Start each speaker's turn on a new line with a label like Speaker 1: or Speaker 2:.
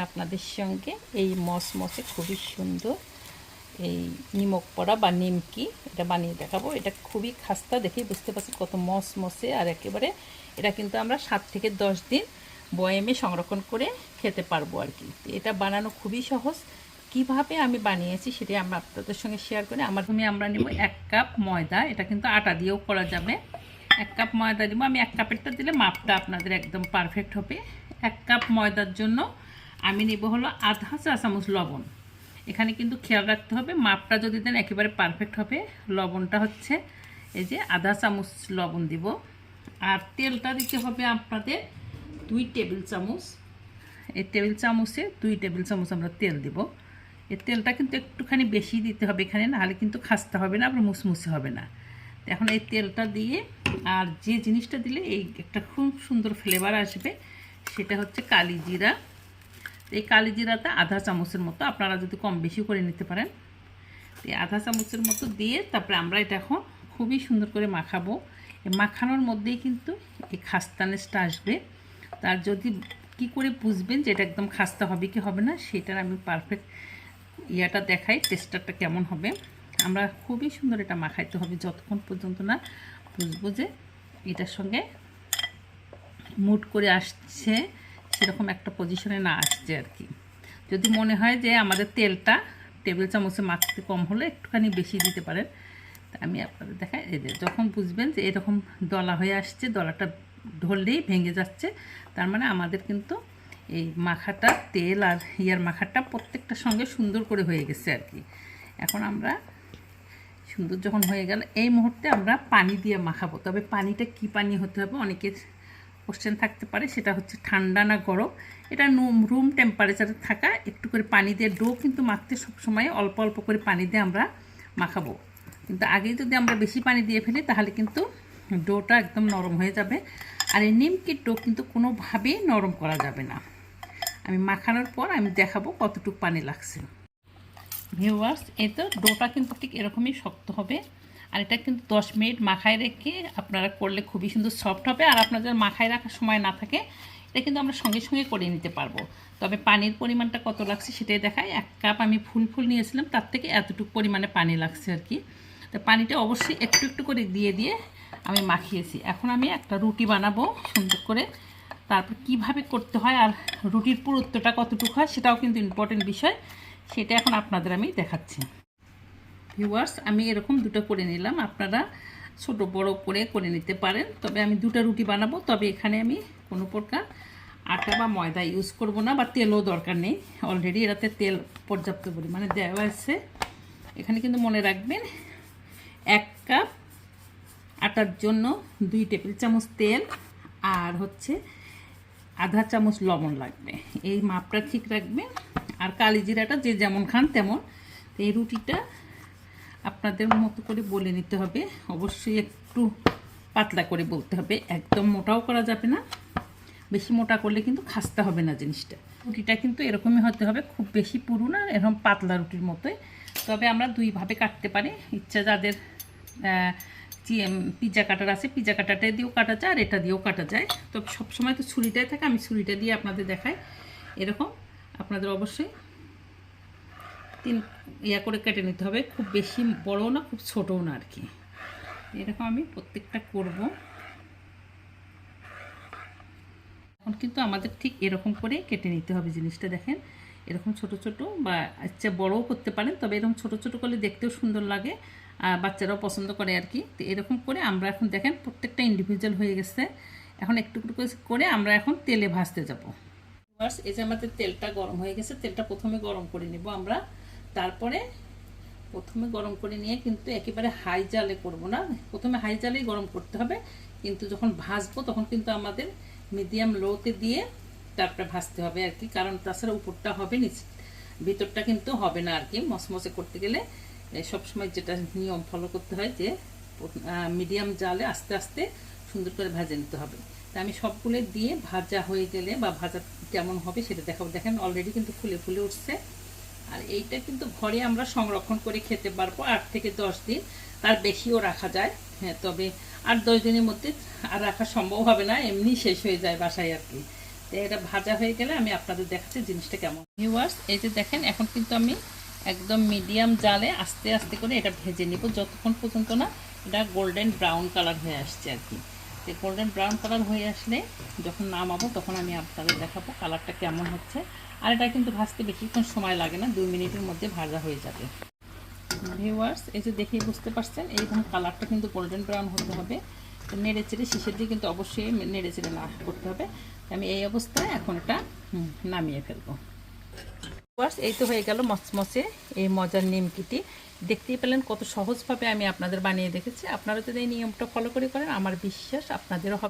Speaker 1: আপনাদের সঙ্গে এই মসমসে খুবই সুন্দর এই নিমক পড়া বা নিমকি, এটা বানিয়ে দেখাবো। এটা খুবই খাস্তা দেখেই বুঝতে পারছি কত মসমসে আর একেবারে এটা কিন্তু আমরা সাত থেকে দশ দিন বয়েমে সংরক্ষণ করে খেতে পারব আর কি। এটা বানানো খুবই সহজ। কীভাবে আমি বানিয়েছি সেটা আমরা আপনাদের সঙ্গে শেয়ার করি আমার তুমি আমরা নিব এক কাপ ময়দা। এটা কিন্তু আটা দিয়েও করা যাবে। এক কাপ ময়দা দিব। আমি এক কাপেরটা দিলে মাপটা আপনাদের একদম পারফেক্ট হবে। এক কাপ ময়দার জন্য আমি নেব হলো আধা চা চামচ লবণ। এখানে কিন্তু খেয়াল রাখতে হবে, মাপটা যদি দেন একেবারে পারফেক্ট হবে। লবণটা হচ্ছে এই যে আধা চামচ লবণ দিব। আর তেলটা দিতে হবে আপনাদের দুই টেবিল চামচ। এই টেবিল চামচে দুই টেবিল চামচ আমরা তেল দিব। এই তেলটা কিন্তু একটুখানি বেশি দিতে হবে এখানে, নাহলে কিন্তু খাস্তা হবে না, আবার মুসমুসে হবে না। এখন এই তেলটা দিয়ে আর যে জিনিসটা দিলে এই একটা খুব সুন্দর ফ্লেভার আসবে, সেটা হচ্ছে কালি জিরা এই কালি জিরাটা আধা চামচের মতো আপনারা যদি কম বেশি করে নিতে পারেন। এই আধা চামচের মতো দিয়ে তারপরে আমরা এটা এখন খুবই সুন্দর করে মাখাবো। মাখানোর মধ্যেই কিন্তু এই খাস্তানেসটা আসবে। তার যদি কি করে বুঝবেন যে এটা একদম খাস্তা হবে কি হবে না, সেটার আমি পারফেক্ট ইয়াটা দেখাই টেস্টারটা কেমন হবে। আমরা খুবই সুন্দর এটা মাখাইতে হবে যতক্ষণ পর্যন্ত না বুঝব যে এটার সঙ্গে মুড করে আসছে। সেরকম একটা পজিশনে না আসছে আর কি। যদি মনে হয় যে আমাদের তেলটা টেবিল চামচে মাখতে কম হলে একটুখানি বেশি দিতে পারেন আমি আপনাদের দেখাই। এই যে যখন বুঝবেন যে এরকম দলা হয়ে আসছে, দলাটা ঢললেই ভেঙে যাচ্ছে, তার মানে আমাদের কিন্তু এই মাখাটা, তেল আর ইয়ার মাখাটা প্রত্যেকটার সঙ্গে সুন্দর করে হয়ে গেছে আর কি। এখন আমরা সুন্দর যখন হয়ে গেল, এই মুহূর্তে আমরা পানি দিয়ে মাখাবো। তবে পানিটা কি পানি হতে হবে? অনেকের কোশ্চেন থাকতে পারে, সেটা হচ্ছে ঠান্ডা না গরম। এটা রুম টেম্পারেচারে থাকা, একটু করে পানি দিয়ে ডো কিন্তু মাখতে সবসময় অল্প অল্প করে পানি দিয়ে আমরা মাখাবো। কিন্তু আগেই যদি আমরা বেশি পানি দিয়ে ফেলি, তাহলে কিন্তু ডোটা একদম নরম হয়ে যাবে। আর এই নিমকির ডো কিন্তু কোনোভাবেই নরম করা যাবে না। আমি মাখানোর পর আমি দেখাবো কতটুকু পানি লাগছে। ভিউয়ার্স এই তো ডোটা কিন্তু ঠিক এরকমই শক্ত হবে। আর এটা কিন্তু দশ মিনিট মাখায় রেখে আপনারা করলে খুবই সুন্দর সফট হবে। আর আপনাদের মাখায় রাখার সময় না থাকে, এটা কিন্তু আমরা সঙ্গে সঙ্গে করে নিতে পারব। তবে পানির পরিমাণটা কত লাগছে সেটাই দেখায় এক কাপ আমি ফুল ফুল নিয়েছিলাম, তার থেকে এতটুকু পরিমাণে পানি লাগছে আর কি। তো পানিটা অবশ্যই একটু একটু করে দিয়ে দিয়ে আমি মাখিয়েছি। এখন আমি একটা রুটি বানাবো সুন্দর করে। তারপর কীভাবে করতে হয় আর রুটির পুরুত্বটা কতটুকু হয় সেটাও কিন্তু ইম্পর্টেন্ট বিষয়। সেটা এখন আপনাদের আমি দেখাচ্ছি। ভিউয়ার্স আমি এরকম দুটো করে নিলাম। আপনারা ছোট, বড় করে করে নিতে পারেন। তবে আমি দুটো রুটি বানাবো। তবে এখানে আমি কোনো প্রকার আটা বা ময়দা ইউজ করব না বা তেলও দরকার নেই। অলরেডি এটাতে তেল পর্যাপ্ত পরিমাণে দেওয়া আছে। এখানে কিন্তু মনে রাখবেন, এক কাপ আটার জন্য দুই টেবিল চামচ তেল আর হচ্ছে আধা চামচ লবণ লাগবে। এই মাপটা ঠিক রাখবেন। আর কালি জিরাটা যে যেমন খান তেমন। এই রুটিটা আপনাদের মতো করে বলে নিতে হবে। অবশ্যই একটু পাতলা করে বলতে হবে। একদম মোটাও করা যাবে না। বেশি মোটা করলে কিন্তু খাস্তা হবে না জিনিসটা। রুটিটা কিন্তু এরকমই হতে হবে। খুব বেশি পুরু না এরকম পাতলা রুটির মতোই। তবে আমরা দুইভাবে কাটতে পারি। ইচ্ছা যাদের পিজা কাটার আছে, পিজা কাটাটা দিয়েও কাটা যায় আর এটা দিয়েও কাটা যায়। তবে সবসময় তো ছুরিটাই থাকে, আমি ছুরিটা দিয়ে আপনাদের দেখাই। এরকম আপনাদের অবশ্যই তিন ইয়া করে কেটে নিতে হবে। খুব বেশি বড়ও না, খুব ছোটও না আর কি। এরকম আমি প্রত্যেকটা করব। এখন কিন্তু আমাদের ঠিক এরকম করে কেটে নিতে হবে জিনিসটা, দেখেন। এরকম ছোট ছোট বা আচ্ছা বড়ও করতে পারেন, তবে এরকম ছোট ছোট করলে দেখতেও সুন্দর লাগে, আর বাচ্চারাও পছন্দ করে আর কি। তো এরকম করে আমরা এখন দেখেন প্রত্যেকটা ইন্ডিভিজুয়াল হয়ে গেছে। এখন একটু করে আমরা এখন তেলে ভাজতে যাব। এই যে আমাদের তেলটা গরম হয়ে গেছে, তেলটা প্রথমে গরম করে নেব আমরা। তারপরে প্রথমে গরম করে নিয়ে কিন্তু একেবারে হাই জালে করব না। প্রথমে হাই জালেই গরম করতে হবে। কিন্তু যখন ভাজবো তখন কিন্তু আমাদের মিডিয়াম লোতে দিয়ে তারপরে ভাজতে হবে আর কি। কারণ তাছাড়া উপরটা হবে নিচে, ভিতরটা কিন্তু হবে না আর কি। মসমসে করতে গেলে সবসময় যেটা নিয়ম ফলো করতে হয় যে মিডিয়াম জালে আস্তে আস্তে সুন্দর করে ভাজে নিতে হবে। তা আমি সবগুলো দিয়ে ভাজা হয়ে গেলে বা ভাজা কেমন হবে সেটা দেখাবো। দেখেন অলরেডি কিন্তু ফুলে ফুলে উঠছে। এইটা কিন্তু ঘরে আমরা সংরক্ষণ করে খেতে পারব। আট থেকে দশ দিন তার বেশিও রাখা যায়। হ্যাঁ তবে আট দশ দিনের মধ্যে আর রাখা সম্ভব হবে না, এমনি শেষ হয়ে যায় বাসায় আর কি। এটা ভাজা হয়ে গেলে আমি আপনাদের দেখাচ্ছি জিনিসটা কেমন। ভিউয়ার্স এই যে দেখেন, এখন কিন্তু আমি একদম মিডিয়াম জালে আস্তে আস্তে করে এটা ভেজে নিব। যতক্ষণ পর্যন্ত না এটা গোল্ডেন ব্রাউন কালার হয়ে আসছে আর কি। তো গোল্ডেন ব্রাউন কালার হয়ে আসলে যখন নামাবো তখন আমি আপনাদের দেখাবো কালারটা কেমন হচ্ছে। আর এটা কিন্তু ভাজতে বেশিক্ষণ সময় লাগে না, দুই মিনিটের মধ্যে ভাজা হয়ে যাবে। ভিউয়ার্স এই যে দেখেই বুঝতে পারছেন, এইরকম কালারটা কিন্তু গোল্ডেন ব্রাউন হতে হবে। নেড়ে চেড়ে শেষের দিয়ে কিন্তু অবশ্যই নেড়ে চেড়ে না করতে হবে। আমি এই অবস্থায় এখন এটা নামিয়ে ফেলব। ভিউয়ার্স এই তো হয়ে গেল মচমচে এই মজার নিমকিটি। দেখতেই পেলেন কত সহজভাবে আমি আপনাদের বানিয়ে দেখেছি। আপনারা যদি এই নিয়মটা ফলো করে করেন, আমার বিশ্বাস আপনাদেরও হবে।